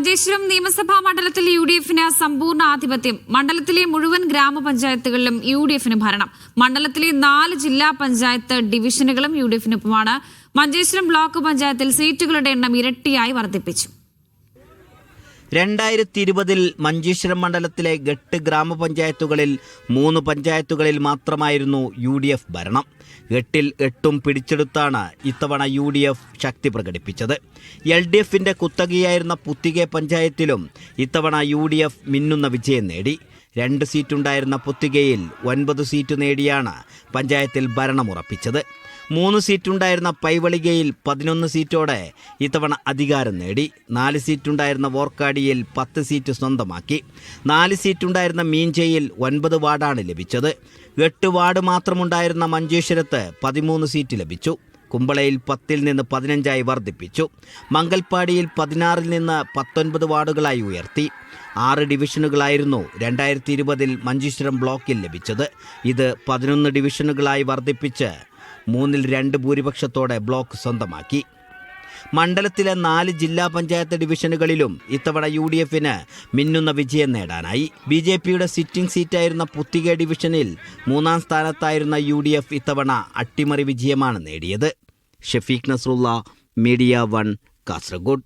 മഞ്ചേശ്വരം നിയമസഭാ മണ്ഡലത്തിൽ U D എഫിന് സമ്പൂർണ ആധിപത്യം. മണ്ഡലത്തിലെ മുഴുവൻ ഗ്രാമപഞ്ചായത്തുകളിലും യു ഡി എഫിന് ഭരണം. മണ്ഡലത്തിലെ നാല് ജില്ലാ പഞ്ചായത്ത് ഡിവിഷനുകളും യു ഡി എഫിനൊപ്പമാണ് മഞ്ചേശ്വരം ബ്ലോക്ക് പഞ്ചായത്തിൽ സീറ്റുകളുടെ എണ്ണം ഇരട്ടിയായി വർദ്ധിപ്പിച്ചു. രണ്ടായിരത്തി ഇരുപതിൽ മഞ്ചേശ്വരം മണ്ഡലത്തിലെ എട്ട് ഗ്രാമപഞ്ചായത്തുകളിൽ മൂന്ന് പഞ്ചായത്തുകളിൽ മാത്രമായിരുന്നു യു ഡി എഫ് ഭരണം. എട്ടിൽ എട്ടും പിടിച്ചെടുത്താണ് ഇത്തവണ യു ഡി എഫ് ശക്തി പ്രകടിപ്പിച്ചത്. എൽ ഡി എഫിന്റെ കുത്തകയായിരുന്ന പുത്തികെ പഞ്ചായത്തിലും ഇത്തവണ യു ഡി എഫ് മിന്നുന്ന വിജയം നേടി. രണ്ട് സീറ്റുണ്ടായിരുന്ന പുത്തികയിൽ ഒൻപത് സീറ്റ് നേടിയാണ് പഞ്ചായത്തിൽ ഭരണമുറപ്പിച്ചത് മൂന്ന് സീറ്റുണ്ടായിരുന്ന പൈവളികയിൽ പതിനൊന്ന് സീറ്റോടെ ഇത്തവണ അധികാരം നേടി. നാല് സീറ്റുണ്ടായിരുന്ന വോർക്കാടിയിൽ പത്ത് സീറ്റ് സ്വന്തമാക്കി. നാല് സീറ്റുണ്ടായിരുന്ന മീഞ്ചയിൽ ഒൻപത് വാർഡാണ് ലഭിച്ചത്. എട്ട് വാർഡ് മാത്രമുണ്ടായിരുന്ന മഞ്ചേശ്വരത്ത് പതിമൂന്ന് സീറ്റ് ലഭിച്ചു. കുമ്പളയിൽ പത്തിൽ നിന്ന് പതിനഞ്ചായി വർദ്ധിപ്പിച്ചു. മംഗൽപ്പാടിയിൽ പതിനാറിൽ നിന്ന് പത്തൊൻപത് വാർഡുകളായി ഉയർത്തി. ആറ് ഡിവിഷനുകളായിരുന്നു രണ്ടായിരത്തി ഇരുപതിൽ മഞ്ചേശ്വരം ബ്ലോക്കിൽ ലഭിച്ചത്. ഇത് പതിനൊന്ന് ഡിവിഷനുകളായി വർദ്ധിപ്പിച്ച് മൂന്നിൽ രണ്ട് ഭൂരിപക്ഷത്തോടെ ബ്ലോക്ക് സ്വന്തമാക്കി. മണ്ഡലത്തിലെ നാല് ജില്ലാ പഞ്ചായത്ത് ഡിവിഷനുകളിലും ഇത്തവണ യു ഡി എഫിന് മിന്നുന്ന വിജയം നേടാനായി. ബി ജെ പിയുടെ സിറ്റിംഗ് സീറ്റായിരുന്ന പുത്തിക ഡിവിഷനിൽ മൂന്നാം സ്ഥാനത്തായിരുന്ന യു ഡി എഫ് ഇത്തവണ അട്ടിമറി വിജയമാണ് നേടിയത്. Shafeeq Nasrullah media one Kasaragod.